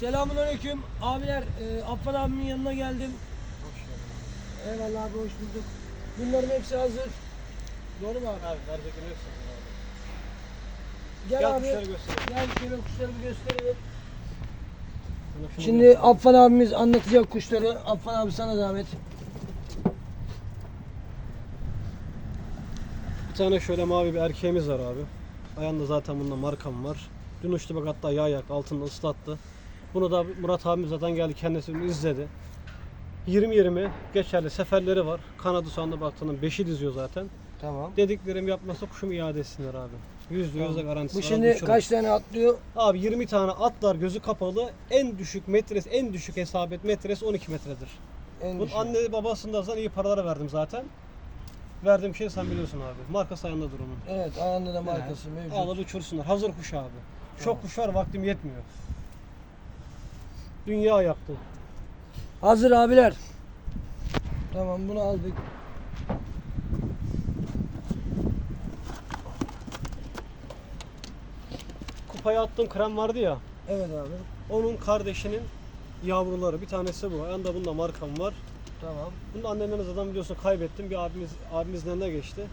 Selamünaleyküm abiler. E, Affan abimin yanına geldim. Eyvallah abi hoş bulduk. Bunların hepsi hazır. Doğru mu abi? Abi hepsi abi. Gel, Gel abi. kuşları göstereyim. Gel şöyle kuşları bir gösterelim. Şimdi Affan abimiz anlatacak kuşları. Affan abi sana zahmet. Bir tane şöyle mavi bir erkeğimiz var abi. Ayağında zaten bunda markam var. Dün uçtu bak hatta yağ yak altında ıslattı. Bunu da Murat abimiz zaten geldi kendisi izledi. 20-20 geçerli seferleri var. Kanadı şu anda baktığında 5'i diziyor zaten. Tamam. Dediklerim yapmasa kuşumu iade etsinler abi. Yüzde yüz de garantisi Bu var, şimdi uçurum. kaç tane atlıyor? Abi 20 tane atlar gözü kapalı. En düşük metresi, en düşük hesabet metresi 12 metredir. En Bunun düşük. anne babasından zaten iyi paralara verdim zaten. Verdiğim şey sen biliyorsun abi. Marka sayında durumun. Evet ayağında da markası mevcut. Alıp uçursunlar. Hazır kuş abi. Çok kuş var vaktim yetmiyor. Dünya yaktı. Hazır abiler. Tamam bunu aldık. Kupaya attığım krem vardı ya. Evet abi. Onun kardeşinin yavruları. Bir tanesi bu. Yanında bunda markam var. Tamam. Bunu annemden zaten biliyorsun kaybettim. Bir abimiz abimizden de geçti.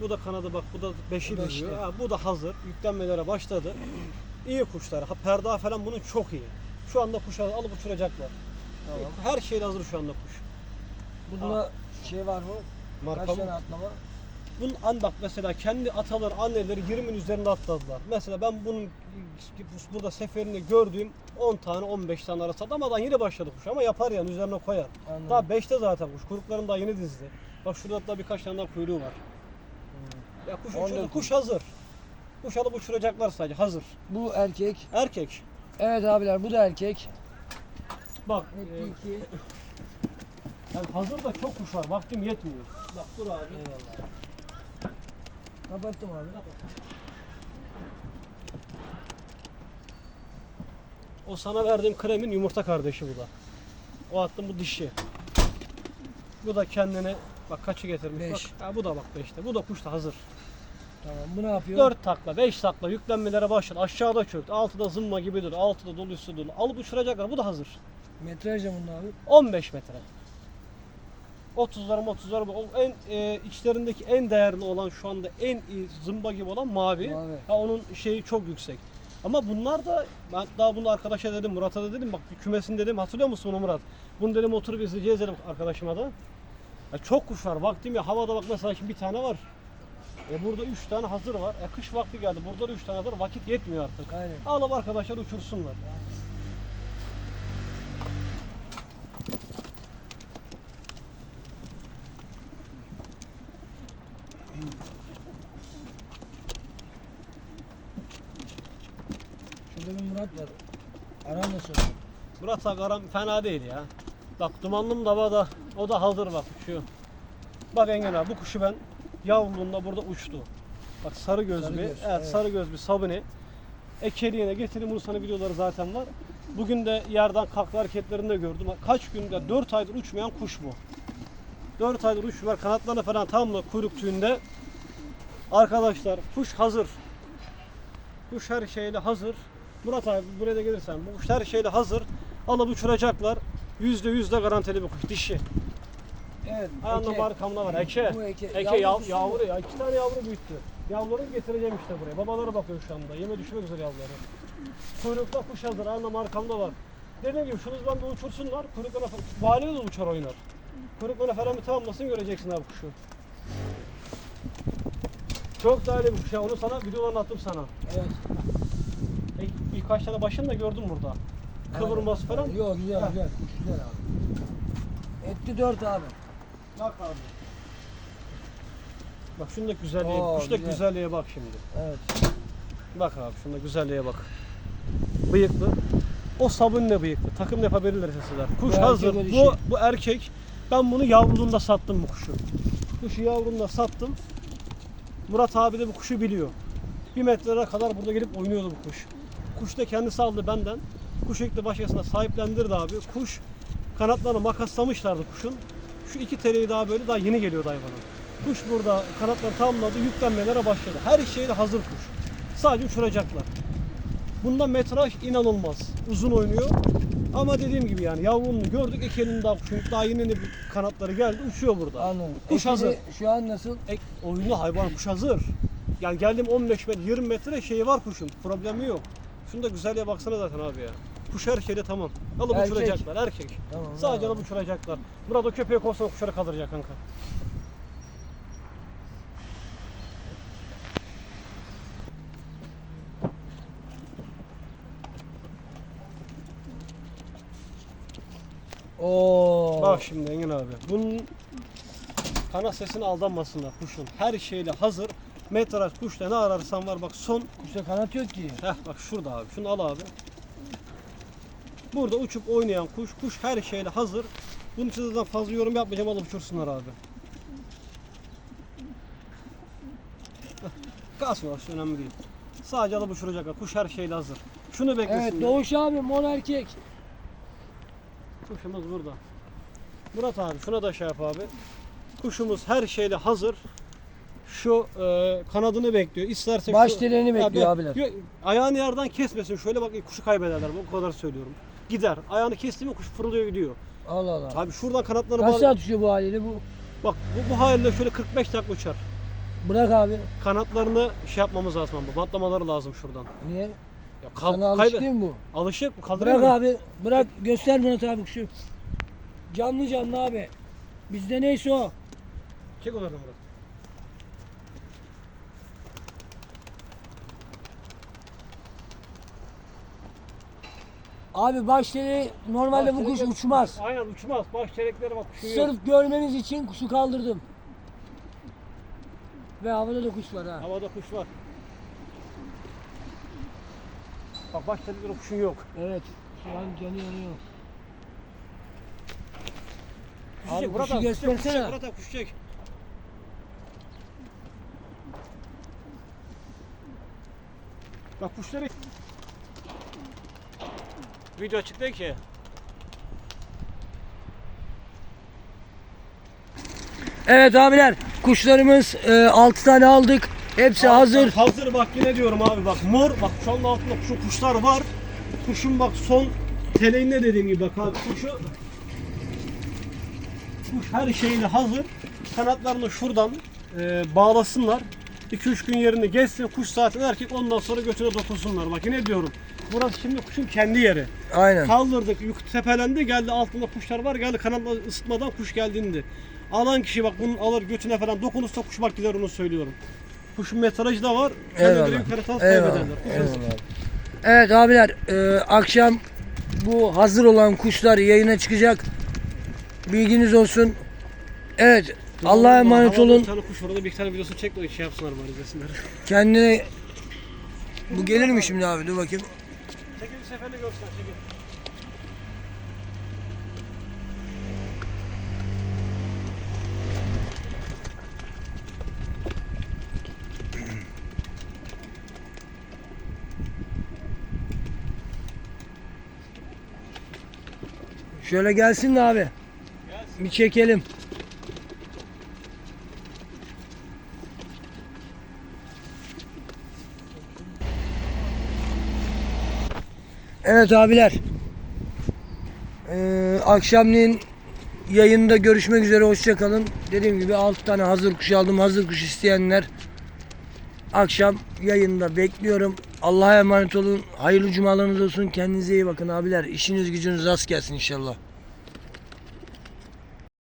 Bu da kanadı bak bu da beşi Bu da işte. Ha, bu da hazır. Yüklenmelere başladı. İyi kuşlar. Ha, perda falan bunun çok iyi. Şu anda kuşa alıp uçuracaklar. Tamam. Her şeyle hazır şu anda kuş. Bunda şey var mı? Marka Kaç mı? tane atlama? Bunun an bak mesela kendi ataları anneleri 20'nin üzerinde atladılar. Mesela ben bunun burada seferinde gördüğüm 10 tane 15 tane arası atlamadan yine başladı kuş ama yapar yani üzerine koyar. Anladım. Daha 5'te zaten kuş. Kuyruklarını daha yeni dizdi. Bak şurada da birkaç tane daha kuyruğu var. Ya kuş, uçurdu, kuş hazır. Kuş alıp uçuracaklar sadece hazır. Bu erkek. Erkek. Evet abiler bu da erkek. Bak e, yani hazır da çok kuş var. Vaktim yetmiyor. Bak dur abi. Eyvallah. Kapattım abi. O sana verdiğim kremin yumurta kardeşi bu da. O attım bu dişi. Bu da kendine bak kaçı getirmiş Beş. bak. Ha, bu da bak 5'te. Bu da kuş da hazır. Tamam bu ne yapıyor? 4 takla, 5 takla yüklenmelere başladı. Aşağıda çöktü. Altıda zımba gibi dur. Altıda dolu üstü dolu. Alıp uçuracaklar. Bu da hazır. Metrajı bunun abi. 15 metre. 30'lar 30'lar o en e, içlerindeki en değerli olan şu anda en iyi zımba gibi olan mavi. Mavi. Ha, onun şeyi çok yüksek. Ama bunlar da ben daha bunu arkadaşa dedim Murat'a da dedim bak bir kümesin dedim hatırlıyor musun bunu Murat? Bunu dedim oturup izleyeceğiz dedim arkadaşıma da. Ya çok kuş var vaktim ya havada bak mesela şimdi bir tane var. E burada 3 tane hazır var. E kış vakti geldi. Burada da 3 tane hazır. Vakit yetmiyor artık. Aynen. Alıp arkadaşlar uçursunlar. Şurada bir Murat var. Aran nasıl? Murat Akaram fena değil ya. Bak dumanlım da var da o da hazır bak uçuyor. Bak Engin abi bu kuşu ben yavruluğunda burada uçtu. Bak sarı göz Sarı bir, göz, evet, evet. sarı göz bir sabuni. Ekeliğine getirdim bunu sana videoları zaten var. Bugün de yerden kalktı hareketlerini de gördüm. Kaç günde 4 aydır uçmayan kuş bu. 4 aydır uçmuyor kanatlarına falan tamamla kuyruk tüyünde. Arkadaşlar kuş hazır. Kuş her şeyle hazır. Murat abi buraya da gelirsen bu kuş her şeyle hazır. Alıp uçuracaklar. Yüzde yüzde garantili bir kuş dişi. Evet. Ayağında eke. markamda var. Eke. Bu eke. Eke Yavru yav- yavru, mu? ya. iki tane yavru büyüttü. Yavruları getireceğim işte buraya. Babaları bakıyor şu anda. Yeme düşmek üzere yavruları. Kuyrukta kuş hazır. Ayağında markamda var. Dediğim gibi şunu ben bir uçursunlar. Valiye de uçar oynar. Kuyruklarına falan bir tamamlasın göreceksin abi kuşu. Çok değerli bir kuş ya. Onu sana videolarını attım sana. Evet. E, birkaç tane başını da gördüm burada. Kıvırması falan. Yok güzel güzel. Kuş güzel abi. Etti 4 abi. Bak abi. Bak şunda güzelliğe, Oo, kuşta güzel. güzelliğe bak şimdi. Evet. Bak abi şunda güzelliğe bak. Bıyıklı. O sabun ne bıyıklı. Takım yapabilirler sesler. Kuş Bu erkek, hazır. o dişi. Bu, bu erkek. Ben bunu yavruluğunda sattım bu kuşu. Kuşu yavruluğunda sattım. Murat abi de bu kuşu biliyor. Bir metrelere kadar burada gelip oynuyordu bu kuş. Kuş da kendisi aldı benden. Kuş de başkasına sahiplendirdi abi. Kuş kanatlarını makaslamışlardı kuşun. Şu iki teleyi daha böyle daha yeni geliyordu hayvanın. Kuş burada kanatları tamamladı, yüklenmelere başladı. Her şeyle hazır kuş. Sadece uçuracaklar. Bunda metraj inanılmaz. Uzun oynuyor. Ama dediğim gibi yani yavrunu gördük. Ekelin daha kuşun daha yeni bir kanatları geldi. Uçuyor burada. Anladım. Kuş Eki hazır. Şu an nasıl? Ek, oyunlu hayvan kuş hazır. Yani geldim 15 metre 20 metre şeyi var kuşun. Problemi yok. Şunu da güzelliğe baksana zaten abi ya. Kuş her şeyde tamam. Alıp Erkek. uçuracaklar erkek. Tamam. Sadece alıp uçuracaklar. Burada köpeği kovsan kuşları kaldıracak kanka. Oo. Bak şimdi Engin abi. Bunun kanat sesine aldanmasınlar kuşun. Her şeyle hazır. Metraj kuşta ne ararsan var bak son Kuşta kanat yok ki. Heh bak şurada abi. Şunu al abi. Burada uçup oynayan kuş. Kuş her şeyle hazır. Bunun için zaten fazla yorum yapmayacağım. Alıp uçursunlar abi. Kalsın orası önemli değil. Sadece alıp uçuracaklar. Kuş her şeyle hazır. Şunu beklesin. Evet Doğuş abi mor erkek. Kuşumuz burada. Murat abi şuna da şey yap abi. Kuşumuz her şeyle hazır. Şu e, kanadını bekliyor. İsterse Baş şu- dileğini bekliyor abiler. yok, ayağını yerden kesmesin. Şöyle bak kuşu kaybederler. O kadar söylüyorum. Gider. Ayağını kesti mi kuş fırlıyor gidiyor. Allah Allah. Abi şuradan kanatları Kaç bağlı. saat uçuyor bu haliyle bu? Bak bu, bu haliyle şöyle 45 dakika uçar. Bırak abi. Kanatlarını şey yapmamız lazım ama batlamaları lazım şuradan. Niye? Ya kal, Sana alışık değil mi bu? Alışık mı? Kaldırıyor Bırak mu? abi. Bırak göster Murat abi kuşu. Canlı canlı abi. Bizde neyse o. Çek onları Murat. Abi baş dileği normalde bu kuş uçmaz. Aynen uçmaz. Baş çelikleri bak kuşu yok. Sırf görmeniz için kuşu kaldırdım. Ve havada da kuş var ha. Havada kuş var. Bak baş çelikleri kuşun yok. Evet. Şu an canı yanıyor. Kuşu Abi çek, Murat kuşu kuşu çek, göstersene. kuşu Murat abi kuş çek. Bak kuşları... Video açık değil ki. Evet abiler kuşlarımız 6 tane aldık. Hepsi hazır. Hazır bak yine diyorum abi bak mor bak şu anda altında kuşun kuşlar var. Kuşun bak son teleğinde dediğim gibi bak abi kuşu kuş her şeyle hazır. Kanatlarını şuradan e, bağlasınlar. 2-3 gün yerini geçsin kuş zaten erkek ondan sonra götüne dokunsunlar. Bak yine diyorum. Burası şimdi kuşun kendi yeri. Aynen. Kaldırdık, yük tepelendi, geldi altında kuşlar var, geldi kanatla ısıtmadan kuş geldi indi. Alan kişi bak bunu alır götüne falan dokunursa kuş bak gider onu söylüyorum. Kuşun metrajı da var. Eyvallah. Eyvallah. Eyvallah. Evet abiler e, akşam bu hazır olan kuşlar yayına çıkacak. Bilginiz olsun. Evet. Allah'a emanet olun. Bir tane kuş var orada bir tane videosu çek de şey yapsınlar bari izlesinler. Kendine bu gelir mi şimdi abi? Dur bakayım. Çekil seferini göster çekil. Şöyle gelsin de abi. Bir çekelim. Evet abiler. Ee, akşamleyin yayında görüşmek üzere. Hoşçakalın. Dediğim gibi 6 tane hazır kuş aldım. Hazır kuş isteyenler akşam yayında bekliyorum. Allah'a emanet olun. Hayırlı cumalarınız olsun. Kendinize iyi bakın abiler. İşiniz gücünüz rast gelsin inşallah.